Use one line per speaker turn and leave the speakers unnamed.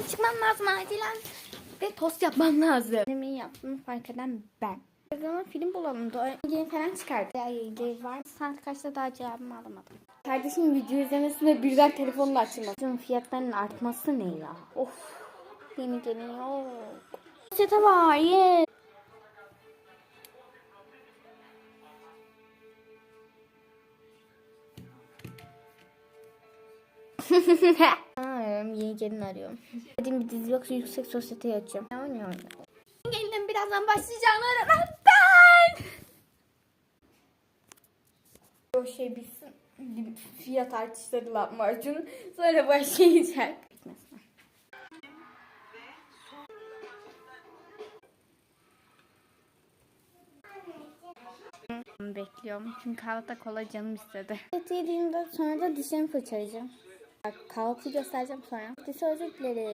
hemen çıkmam lazım acilen. Ve tost yapmam lazım. Yemeği yaptığımı fark eden ben. Zaman film bulalım. Doğru yayın falan çıkardı. Ya yayıncı var. Saat kaçta daha cevabımı alamadım. Kardeşim video izlemesine birden telefonla açılmaz. Şunun fiyatlarının artması ne ya? Of. Yeni geliyor. Çete var. Yes. Arıyorum, yeni gelin arıyorum. Dediğim bir dizi yoksa yüksek sosyeteyi açıyorum. Ne oynuyorum? Gelinim birazdan başlayacağını öğrenmem ben. O şey bitsin. Fiyat artışları lahmacun. Sonra başlayacak. Bekliyorum çünkü kahvaltıda kola canım istedi. Et yediğimde sonra da dişlerimi fırçalayacağım. are called to the size and plant. This was a little